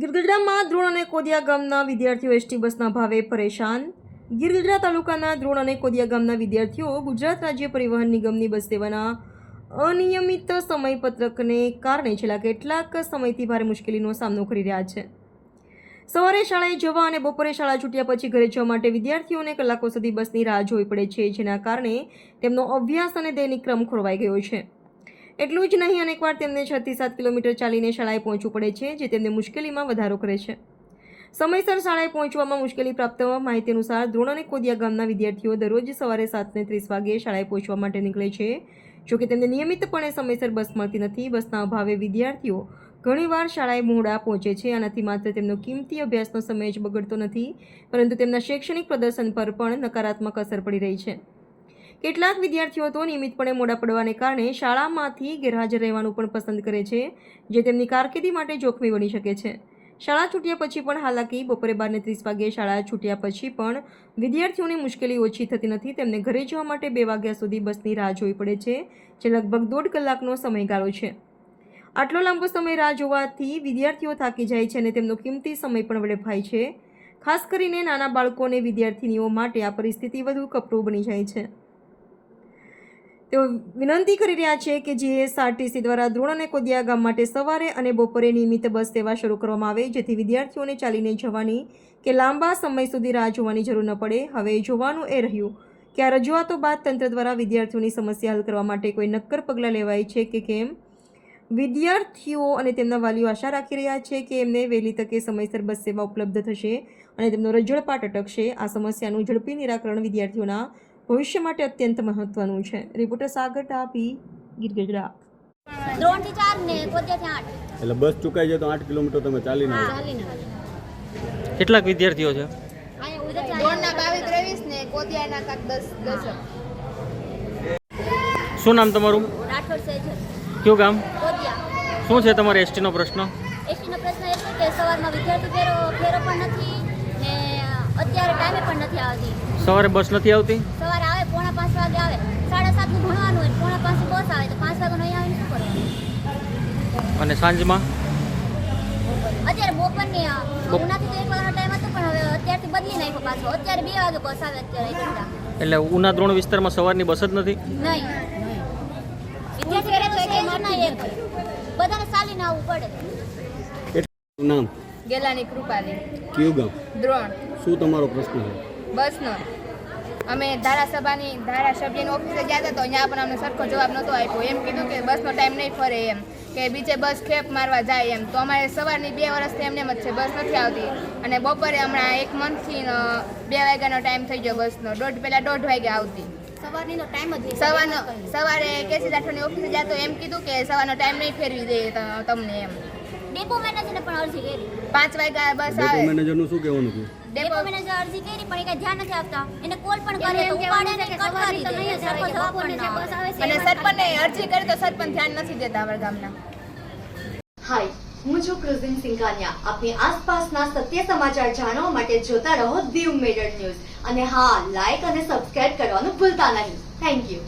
ગિરગઢડામાં દ્રોણ અને કોદિયા ગામના વિદ્યાર્થીઓ એસટી બસના ભાવે પરેશાન. ગિરગઢડા તાલુકાના દ્રોણ અને કોદિયા ગામના વિદ્યાર્થીઓ ગુજરાત રાજ્ય પરિવહન નિગમની બસ સેવાના અનિયમિત સમયપત્રકને કારણે છેલ્લા કેટલાક સમયથી ભારે મુશ્કેલીનો સામનો કરી રહ્યા છે. સવારે શાળાએ જવા અને બપોરે શાળા છૂટ્યા પછી ઘરે જવા માટે વિદ્યાર્થીઓને કલાકો સુધી બસની રાહ જોવી પડે છે, જેના કારણે તેમનો અભ્યાસ અને દૈનિક ક્રમ ખોરવાઈ ગયો છે. એટલું જ નહીં, અનેકવાર તેમને છ થી સાત કિલોમીટર ચાલીને શાળાએ પહોંચવું પડે છે, જે તેમને મુશ્કેલીમાં વધારો કરે છે. સમયસર શાળાએ પહોંચવામાં મુશ્કેલી પ્રાપ્ત માહિતી અનુસાર દ્રોણ અને કોદિયા ગામના વિદ્યાર્થીઓ દરરોજ સવારે સાતને ત્રીસ વાગ્યે શાળાએ પહોંચવા માટે નીકળે છે. જોકે તેમને નિયમિતપણે સમયસર બસ મળતી નથી, બસના અભાવે વિદ્યાર્થીઓ ઘણીવાર શાળાએ મોડા પહોંચે છે, આનાથી માત્ર તેમનો કિંમતી અભ્યાસનો સમય જ બગડતો નથી, પરંતુ તેમના શૈક્ષણિક પ્રદર્શન પર પણ નકારાત્મક અસર પડી રહી છે. કેટલાક વિદ્યાર્થીઓ તો નિયમિતપણે મોડા પડવાને કારણે શાળામાંથી ગેરહાજર રહેવાનું પણ પસંદ કરે છે, જે તેમની કારકિર્દી માટે જોખમી બની શકે છે. શાળા છૂટ્યા પછી પણ હાલાકી, બપોરે બારને ત્રીસ વાગ્યે શાળા છૂટ્યા પછી પણ વિદ્યાર્થીઓને મુશ્કેલી ઓછી થતી નથી, તેમને ઘરે જવા માટે બે વાગ્યા સુધી બસની રાહ જોવી પડે છે, જે લગભગ દોઢ કલાકનો સમયગાળો છે. આટલો લાંબો સમય રાહ જોવાથી વિદ્યાર્થીઓ થાકી જાય છે અને તેમનો કિંમતી સમય પણ વેડફાય છે. ખાસ કરીને નાના બાળકો અને વિદ્યાર્થીનીઓ માટે આ પરિસ્થિતિ વધુ કપરું બની જાય છે. તેઓ વિનંતી કરી રહ્યા છે કે જીએસઆરટીસી દ્વારા ધ્રોણ અને કોદિયા ગામ માટે સવારે અને બપોરે નિયમિત બસ સેવા શરૂ કરવામાં આવે, જેથી વિદ્યાર્થીઓને ચાલીને જવાની કે લાંબા સમય સુધી રાહ જોવાની જરૂર ન પડે. હવે જોવાનું એ રહ્યું કે આ રજૂઆતો બાદ તંત્ર દ્વારા વિદ્યાર્થીઓની સમસ્યા હલ કરવા માટે કોઈ નક્કર પગલાં લેવાય છે કે કેમ? વિદ્યાર્થીઓ અને તેમના વાલીઓ આશા રાખી રહ્યા છે કે એમને વહેલી તકે સમયસર બસ સેવા ઉપલબ્ધ થશે અને તેમનો રજળપાટ અટકશે. આ સમસ્યાનું ઝડપી નિરાકરણ વિદ્યાર્થીઓના ભવિષ્ય માટે અત્યંત મહત્વનું છે. રિપોર્ટર સાગર ટાપી ગીરગઢડા ત્રણથી ચાર ને પોત્યાથી આઠ. એટલે બસ ચુકાઈ જાય તો આઠ કિલોમીટર તમે ચાલીને આવો. ચાલીને કેટલાક વિદ્યાર્થીઓ છે? અહીંયા ઉધર દોડના બાવીસ ત્રેવીસ ને કોતિયાના કાંક દસ દસ. શું નામ તમારું? રાઠોડ કયું ગામ? શું છે તમારે એસટીનો પ્રશ્ન? એસટીનો પ્રશ્ન એ છે કે સવારમાં વિદ્યાર્થી ફેરો ફેરો પણ નથી. અત્યારે ટાઈમે પણ નથી આવતી. સવારે બસ નથી આવતી? સવારે આવે પોણા પાંચ વાગે આવે. સાડા સાતનું ભણવાનું હોય પોણા પાંચ બસ આવે તો પાંચ વાગે નહીં આવે શું કરવાનું? અને સાંજમાં? અત્યારે બપોરની ઉનાથી તો એક વાગ્યાનો ટાઈમ હતો પણ હવે અત્યારથી બદલી નાખ્યો પાછો. અત્યારે બે વાગે બસ આવે અત્યારે એટલે ઉના દ્રોણ વિસ્તારમાં સવારની બસ જ નથી? નહીં. વિદ્યાર્થી બધાને ચાલીને આવવું પડે. નામ? ગેલાની કૃપાલી. કયું ગામ? દ્રોણ. શું તમારો પ્રશ્ન છે? બસનો. અમે ધારાસભાની ધારાસભ્યની ઓફિસે ગયા હતા તો અહીંયા પણ અમને સરખો જવાબ નહોતો આપ્યો. એમ કીધું કે બસનો ટાઈમ નહીં ફરે એમ કે બીજે બસ ખેપ મારવા જાય એમ. તો અમારે સવારની બે વર્ષથી એમને જ છે બસ નથી આવતી. અને બપોરે હમણાં એક મંથથી બે વાગ્યાનો ટાઈમ થઈ ગયો બસનો. દોઢ પહેલાં દોઢ વાગે આવતી. સવારનીનો ટાઈમ જ સવારનો સવારે કેસી જાઠવાની ઓફિસે જાય તો એમ કીધું કે સવારનો ટાઈમ નહીં ફેરવી દે તમને એમ. ડેપો મેનેજરને પણ અરજી કરી. પાંચ વાગ્યા બસ ડેપો મેનેજરનું શું કહેવાનું હતું ડેપો મેનેજર અરજી કરી પણ એ કઈ ધ્યાન નથી આપતા. એને કોલ પણ કરે તો ઉપાડે ને કટ કરી દે સરપંચ જવાબ પણ ના આવે. અને સરપંચને અરજી કરે તો સરપંચ ધ્યાન નથી દેતા અમારા ગામના. હાય હું છું ક્રુઝિન સિંઘાનિયા. આપની આસપાસના સત્ય સમાચાર જાણવા માટે જોતા રહો દીવ મિરર ન્યૂઝ. અને હા લાઈક અને સબસ્ક્રાઇબ કરવાનું ભૂલતા નહીં. Thank you